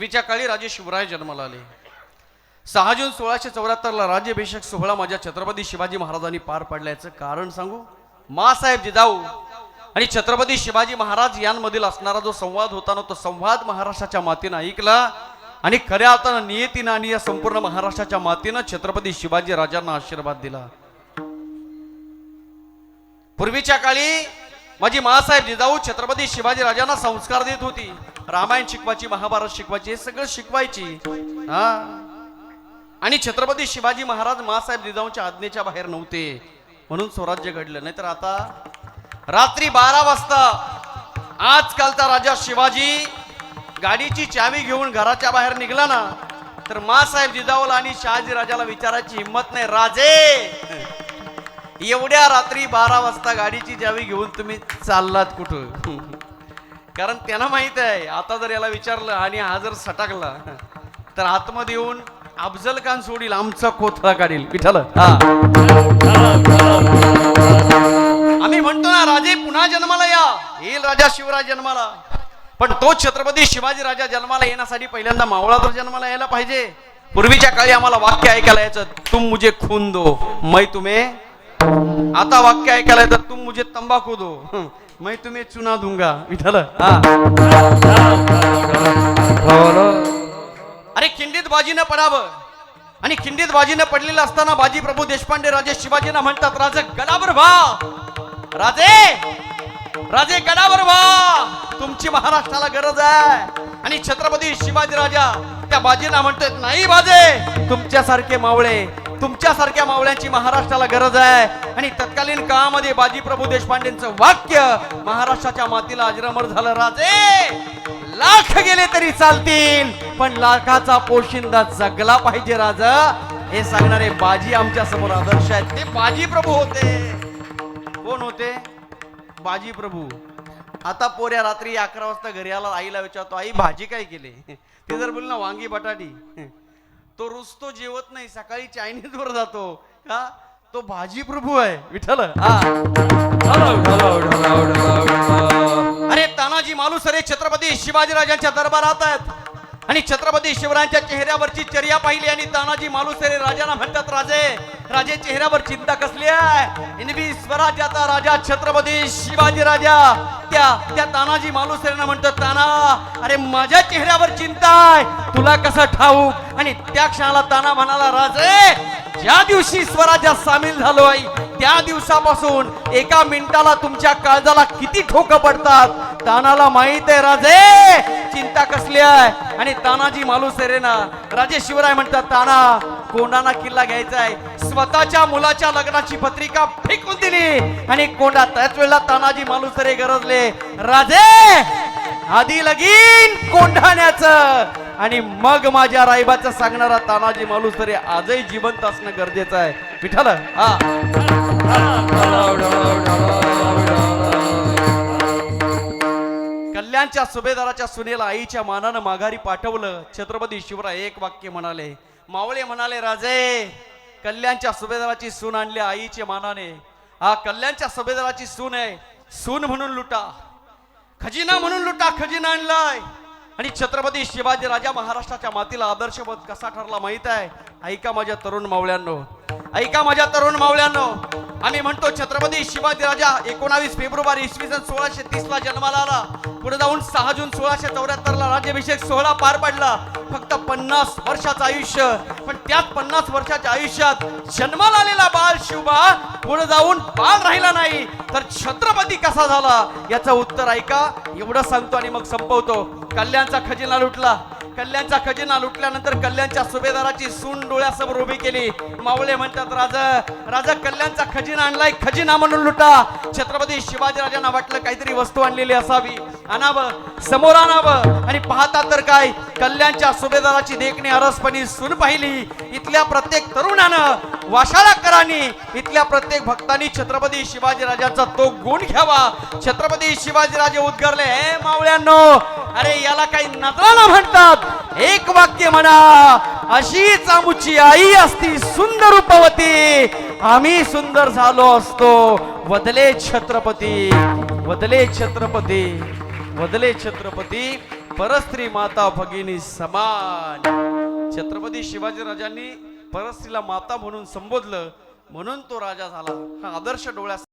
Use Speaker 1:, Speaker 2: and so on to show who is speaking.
Speaker 1: पूर्वीच्या काळी राजे शिवराय जन्माला आले. सहा जून सोळाशे चौऱ्याहत्तरला राज्याभिषेक सोहळा माझ्या छत्रपती शिवाजी महाराजांनी पार पाडल्याचं कारण सांगू? मासाहेब जिजाऊ आणि छत्रपती शिवाजी महाराज यांमधील असणारा जो संवाद होता ना तो संवाद महाराष्ट्राच्या मातीनं ऐकला आणि खऱ्या अर्थानं नियतीनं आणि या संपूर्ण महाराष्ट्राच्या मातीनं छत्रपती शिवाजी राजांना आशीर्वाद दिला. पूर्वीच्या काळी माझी मासाहेब जिजाऊ छत्रपती शिवाजी राजांना संस्कार देत होती. रामायण शिकवायची महाभारत शिकवायची हे सगळं शिकवायची. हा? आणि छत्रपती शिवाजी महाराज मासाहेब जिजाऊंच्या आज्ञेच्या बाहेर नव्हते. म्हणून स्वराज्य घडलं. नाहीतर आता रात्री बारा वाजता आजकालचा राजा शिवाजी गाडीची चावी घेऊन घराच्या बाहेर निघला ना तर मासाहेब जिजाऊला आणि शहाजी राजाला विचारायची हिंमत नाही. राजे! एवढ्या रात्री बारा वाजता गाडीची चावी घेऊन तुम्ही चाललात कुठं? कारण त्यांना माहीत आहे आता जर याला विचारलं आणि हा जर सटाकला तर आतमध्ये येऊन अफजल खान सोडील आमचा कोथळा काढील. पिठाल हा. आम्ही म्हणतो ना राजे पुन्हा जन्माला या. येईल राजा शिवराज जन्माला. पण तो छत्रपती शिवाजी राजा जन्माला येण्यासाठी पहिल्यांदा मावळा तर जन्माला यायला पाहिजे. पूर्वीच्या काळी आम्हाला वाक्य ऐकायला यायचं तुम मुझे खून दो मै तुम्हे आता वाक्य ऐकायला येतं तुम मुझे तंबाखू दो. मैं तुम्हें चुना दूंगा। विठल हा। अरे खिंडीत बाजीनं पडावं. आणि खिंडीत बाजीनं पडलेलं असताना बाजी प्रभू देशपांडे राजे शिवाजींना म्हणतात राजे गडावर व्हा. राजे! राजे गडावर व्हा. तुमची महाराष्ट्राला गरज आहे. आणि छत्रपती शिवाजी राजा त्या बाजींना म्हणतात नाही बाजे तुमच्यासारखे मावळे तुमच्यासारख्या मावळ्यांची महाराष्ट्राला गरज आहे. आणि तत्कालीन काळामध्ये बाजी प्रभू देशपांडेंचं वाक्य महाराष्ट्राच्या मातीला अजरामर झालं राजे. लाख गेले तरी चालतील पण लाखाचा पोशिंदा जगला पाहिजे राजा. हे सांगणारे बाजी आमच्यासमोर आदर्श आहेत. ते बाजी प्रभू होते. कोण होते? बाजी प्रभू आता पोऱ्या रात्री अकरा वाजता घरी आला आईला विचारतो आई भाजी काय केली? ते जर बोल ना वांगी बटाटी. तो रुसतो जेवत नाही सकाळी चायनीज वर जातो. का? तो भाजी प्रभू आहे. विठ्ठल. हा. अरे तानाजी मालुसरे छत्रपती शिवाजीराजांच्या दरबारात आहेत. आणि छत्रपती शिवरायांच्या चेहऱ्यावरची चर्या पाहिली आणि तानाजी मालुसरे राजांना म्हणतात राजे राजे चेहऱ्यावर चिंता कसली आहे? स्वराज्याचा राजा छत्रपती शिवाजी राजा त्या त्या तानाजी मालुसरेनं म्हणतात ताना अरे माझ्या चेहऱ्यावर चिंता आहे. तुला कसं ठाऊक? आणि त्या क्षणाला ताना म्हणाला राजे ज्या दिवशी स्वराज्यात सामील झालो आई त्या दिवसापासून एका मिनिटाला तुमच्या काळजाला किती ठोकं पडतात? तानाला माहीत आहे राजे चिंता कसली आहे? आणि तानाजी मालुसरेना राजे शिवराय म्हणतात ताना कोंडाना किल्ला घ्यायचा आहे. स्वतःच्या मुलाच्या लग्नाची पत्रिका फेकून दिली. आणि कोंडा त्याच वेळेला तानाजी मालुसरे गरजले. राजे आधी लगीन कोंढाण्याच. आणि मग माझ्या रायबाचं सांगणारा तानाजी मालुसरे आजही जिवंत असणं गरजेचं आहे. विठाल हा. कल्याणच्या सुभेदाराच्या सुनेला आईच्या मानानं माघारी पाठवलं. छत्रपती शिवराय एक वाक्य म्हणाले मावळे म्हणाले राजे कल्याणच्या सुभेदाराची सून आणली आईच्या मानाने. हा कल्याणच्या सुभेदाराची सून आहे. सून म्हणून लुटा. खजिना म्हणून लुटा खजिना आणलाय. आणि छत्रपती शिवाजी राजा महाराष्ट्राच्या मातीला आदर्शबोध कसा ठरला माहीत आहे? ऐका माझ्या तरुण मावळ्यांनो. ऐका माझ्या तरुण मावळ्यांनो. आम्ही म्हणतो छत्रपती शिवाजी राजा एकोणावीस फेब्रुवारी इसवी सन सोळाशे तीस ला जन्माला आला. पुढे जाऊन सहा जून सोळाशे चौऱ्याहत्तर ला राज्याभिषेक सोहळा पार पडला. फक्त पन्नास वर्षाचं आयुष्य. पण त्याच पन्नास वर्षाच्या आयुष्यात जन्माला आलेला बाल शिवबा पुढे जाऊन बाल राहिला नाही. तर छत्रपती कसा झाला? याचं उत्तर ऐका. एवढं सांगतो आणि मग संपवतो. कल्याणचा खजिना लुटला. कल्याणचा खजिना लुटल्यानंतर कल्याणच्या सुभेदाराची सून डोळ्यासमोर उभी केली. मावळे म्हणतात राजा राजा कल्याणचा खजिना आणलाय. खजिना म्हणून लुटा. छत्रपती शिवाजी राजांना वाटलं काहीतरी वस्तू आणलेली असावी. आणावं समोर आणावं. आणि पाहता तर काय कल्याणच्या सुभेदाराची देखणी अरसपणी सुन पाहिली. इथल्या प्रत्येक तरुणानं वाशाळाकरांनी इथल्या प्रत्येक भक्तांनी छत्रपती शिवाजीराजाचा तो गुण घ्यावा. छत्रपती शिवाजीराजे उद्गारले हे मावळ्यांनो अरे याला काही नजराला म्हणतात. एक वाक्य म्हणा अशीच आमुची आई असती सुंदर रूपवती. आम्ही सुंदर झालो असतो. वदले छत्रपती वदले छत्रपती. वदले छत्रपती परस्त्री माता भगिनी समान छत्रपती शिवाजी राजांनी परस्त्रीला माता म्हणून संबोधलं म्हणून तो राजा झाला. हा आदर्श डोळ्यास